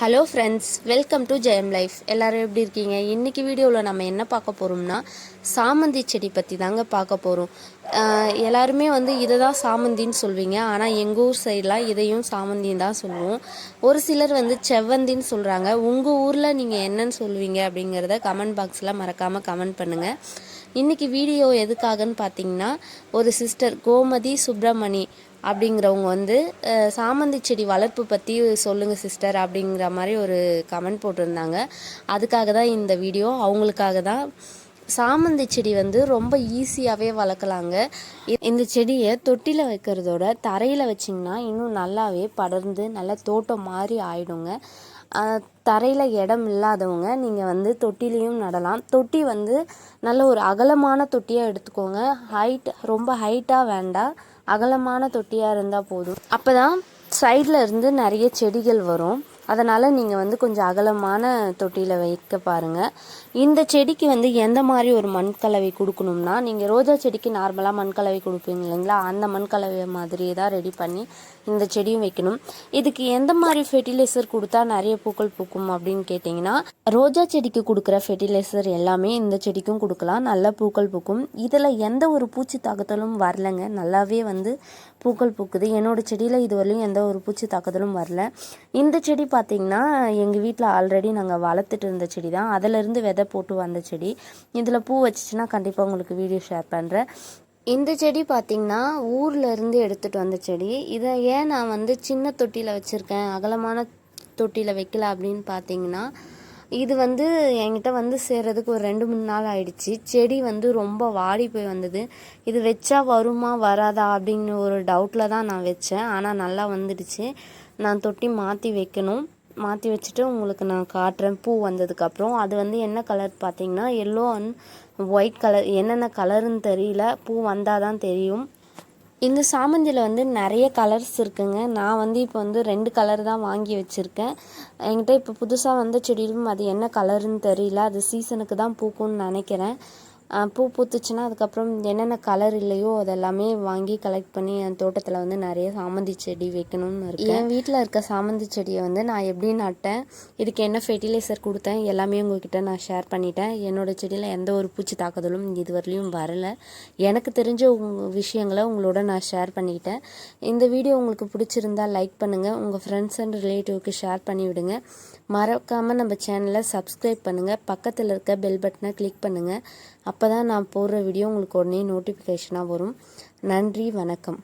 Hello friends welcome to Jayam life எல்லோரும் எப்படி இருக்கீங்க? இன்றைக்கி வீடியோவில் நம்ம என்ன பார்க்க போகிறோம்னா சாமந்தி செடி பற்றி தாங்க பார்க்க போகிறோம் எல்லாருமே வந்து இதை தான் சாமந்தின்னு சொல்வீங்க. ஆனால் எங்கள் ஊர் சைடெலாம் இதையும் சாமந்தின்னு தான் சொல்லுவோம். ஒரு சிலர் வந்து செவ்வந்தின்னு சொல்கிறாங்க உங்கள் ஊரில் நீங்கள் என்னன்னு சொல்லுவீங்க அப்படிங்கிறத கமெண்ட் பாக்ஸில் மறக்காமல் கமெண்ட் பண்ணுங்கள் இன்றைக்கி வீடியோ எதுக்காகன்னு பார்த்தீங்கன்னா ஒரு சிஸ்டர் கோமதி சுப்பிரமணி அப்படிங்கிறவங்க வந்து சாமந்தி செடி வளர்ப்பு பற்றி சொல்லுங்கள் சிஸ்டர் அப்படிங்கிற மாதிரி ஒரு கமெண்ட் போட்டிருந்தாங்க. அதுக்காக தான் இந்த வீடியோ. அவங்களுக்காக தான் சாமந்தி செடி வந்து ரொம்ப ஈஸியாகவே வளர்க்கலாங்க. இந்த செடியை தொட்டியில் வைக்கிறதோட தரையில் வச்சிங்கன்னா இன்னும் நல்லாவே படர்ந்து நல்லா தோட்டம் மாதிரி ஆயிடுங்க. தரையில் இடம் இல்லாதவங்க நீங்கள் வந்து தொட்டிலையும் நடலாம். தொட்டி வந்து நல்ல ஒரு அகலமான தொட்டியாக எடுத்துக்கோங்க. ஹைட் ரொம்ப ஹைட்டாக வேண்டாம் அகலமான தொட்டியாக இருந்தால் போதும். அப்போ தான் சைடில் இருந்து நிறைய செடிகள் வரும். அதனால் நீங்கள் வந்து கொஞ்சம் அகலமான தொட்டியில் வைக்க பாருங்கள் இந்த செடிக்கு வந்து எந்த மாதிரி ஒரு மண் கலவை கொடுக்கணும்னா நீங்கள் ரோஜா செடிக்கு நார்மலாக மண் கலவை கொடுப்பீங்க இல்லைங்களா? அந்த மண் கலவை மாதிரியே தான் ரெடி பண்ணி இந்த செடியும் வைக்கணும். இதுக்கு எந்த மாதிரி ஃபெர்டிலைசர் கொடுத்தா நிறைய பூக்கள் பூக்கும் அப்படின்னு கேட்டிங்கன்னா ரோஜா செடிக்கு கொடுக்குற ஃபெர்டிலைசர் எல்லாமே இந்த செடிக்கும் கொடுக்கலாம். நல்ல பூக்கள் பூக்கும். இதில் எந்த ஒரு பூச்சி தாக்குதலும் வரலைங்க. நல்லாவே வந்து பூக்கள் பூக்குது. என்னோட செடியில் இதுவரையும் எந்த ஒரு பூச்சி தாக்குதலும் வரல. இந்த செடி பார்த்திங்கன்னா எங்கள் வீட்டில் ஆல்ரெடி நாங்கள் வளர்த்துட்டு இருந்த செடி தான் அதிலிருந்து விதை போட்டு வந்த செடி. இதில் பூ வச்சிச்சுன்னா கண்டிப்பாக உங்களுக்கு வீடியோ ஷேர் பண்ணுறேன் இந்த செடி பார்த்திங்கன்னா ஊரில் இருந்து எடுத்துகிட்டு வந்த செடி. இதை ஏன் நான் வந்து சின்ன தொட்டியில் வச்சுருக்கேன் அகலமான தொட்டியில் வைக்கல அப்படின்னு பார்த்தீங்கன்னா இது வந்து என்கிட்ட வந்து சேர்றதுக்கு ஒரு ரெண்டு மூணு நாள் ஆயிடுச்சு. செடி வந்து ரொம்ப வாடி போய் வந்தது. இது வச்சா வருமா வராதா அப்படின்னு ஒரு டவுட்டில் தான் நான் வச்சேன். ஆனால் நல்லா வந்துடுச்சு. நான் தொட்டி மாற்றி வைக்கணும். மாற்றி வச்சுட்டு உங்களுக்கு நான் காட்டுறேன். பூ வந்ததுக்கப்புறம் அது வந்து என்ன கலர் பார்த்தீங்கன்னா எல்லோ அண்ட் ஒயிட் கலர் என்னென்ன கலருன்னு தெரியல. பூ வந்தால் தான் தெரியும். இந்த சாமந்தியில் வந்து நிறைய கலர்ஸ் இருக்குங்க. நான் வந்து இப்போ வந்து ரெண்டு கலர் தான் வாங்கி வச்சுருக்கேன். என்கிட்ட இப்போ புதுசாக வந்த செடியிலும் அது என்ன கலருன்னு தெரியல. அது சீசனுக்கு தான் பூக்கும்னு நினைக்கிறேன். பூ பூத்துச்சுன்னா அதுக்கப்புறம் என்னென்ன கலர் இல்லையோ அதெல்லாமே வாங்கி கலெக்ட் பண்ணி என் தோட்டத்தில் வந்து நிறைய சாமந்தி செடி வைக்கணும்னு இருக்கு என் வீட்டில் இருக்க சாமந்தி செடியை வந்து நான் எப்படி நட்டேன் இதுக்கு என்ன ஃபெர்டிலைசர் கொடுத்தேன் எல்லாமே உங்ககிட்ட நான் ஷேர் பண்ணிட்டேன். என்னோட செடியில் எந்த ஒரு பூச்சி தாக்குதலும் இதுவரையிலையும் வரலை. எனக்கு தெரிஞ்ச விஷயங்களை உங்களோட நான் ஷேர் பண்ணிக்கிட்டேன் இந்த வீடியோ உங்களுக்கு பிடிச்சிருந்தா லைக் பண்ணுங்கள் உங்கள் ஃப்ரெண்ட்ஸ் அண்ட் ரிலேட்டிவ்க்கு ஷேர் பண்ணி விடுங்க. மறக்காமல் நம்ம சேனலை சப்ஸ்கிரைப் பண்ணுங்கள் பக்கத்தில் இருக்க பெல் பட்டனை கிளிக் பண்ணுங்கள் அப் அப்போ தான் நான் போடுற வீடியோ உங்களுக்கு உடனே நோட்டிஃபிகேஷனாக வரும். நன்றி வணக்கம்.